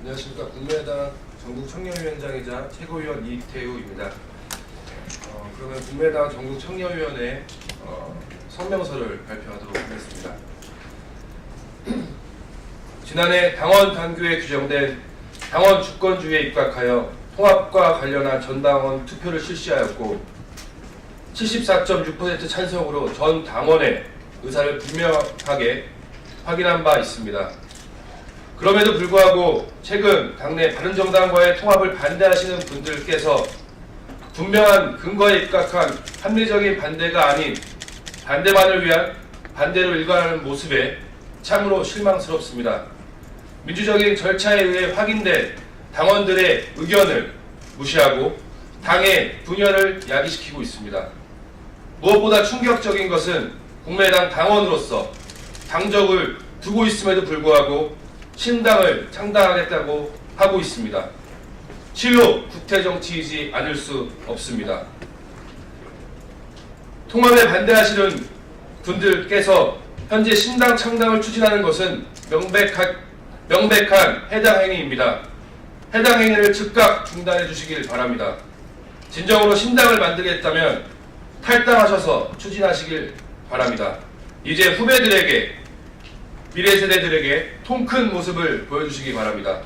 안녕하십니까 국민의당 전국 청년위원장이자 최고위원 이태우입니다. 어, 그러면 국민의당 전국 청년위원회 어, 성명서를 발표하도록 하겠습니다. 지난해 당원 당규에 규정된 당원 주권주의에 입각하여 통합과 관련한 전당원 투표를 실시하였고 74.6% 찬성으로 전 당원의 의사를 분명하게 확인한 바 있습니다. 그럼에도 불구하고 최근 당내 바른정당과의 통합을 반대하시는 분들께서 분명한 근거에 입각한 합리적인 반대가 아닌 반대만을 위한 반대로 일관하는 모습에 참으로 실망스럽습니다. 민주적인 절차에 의해 확인된 당원들의 의견을 무시하고 당의 분열을 야기시키고 있습니다. 무엇보다 충격적인 것은 국민의당 당원으로서 당적을 두고 있음에도 불구하고 신당을 창당하겠다고 하고 있습니다. 실로 국태정치이지 않을 수 없습니다. 통합에 반대하시는 분들께서 현재 신당 창당을 추진하는 것은 명백한, 명백한 해당 행위입니다. 해당 행위를 즉각 중단해 주시길 바랍니다. 진정으로 신당을 만들겠다면 탈당하셔서 추진하시길 바랍니다. 이제 후배들에게 미래 세대들에게 통 큰 모습을 보여주시기 바랍니다.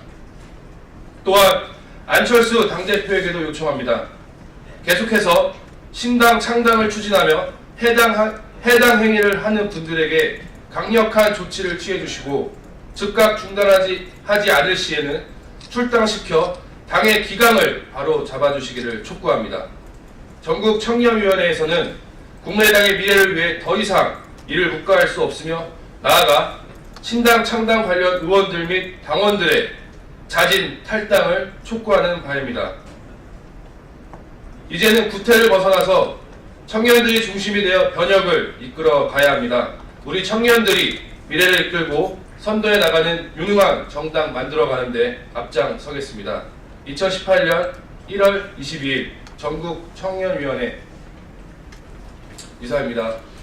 또한 안철수 당대표에게도 요청합니다. 계속해서 신당 창당을 추진하며 해당, 해당 행위를 하는 분들에게 강력한 조치를 취해 주시고 즉각 중단하지 하지 않을 시에는 출당시켜 당의 기강을 바로 잡아주시기를 촉구합니다. 전국 청년위원회에서는 국민의당의 미래를 위해 더 이상 이를 묵과할 수 없으며 나아가 신당 창당 관련 의원들 및 당원들의 자진 탈당을 촉구하는 바입니다. 이제는 구태를 벗어나서 청년들이 중심이 되어 변혁을 이끌어 가야 합니다. 우리 청년들이 미래를 이끌고 선도해 나가는 유능한 정당 만들어 가는데 앞장서겠습니다. 2018년 1월 22일 전국 청년위원회 이사입니다.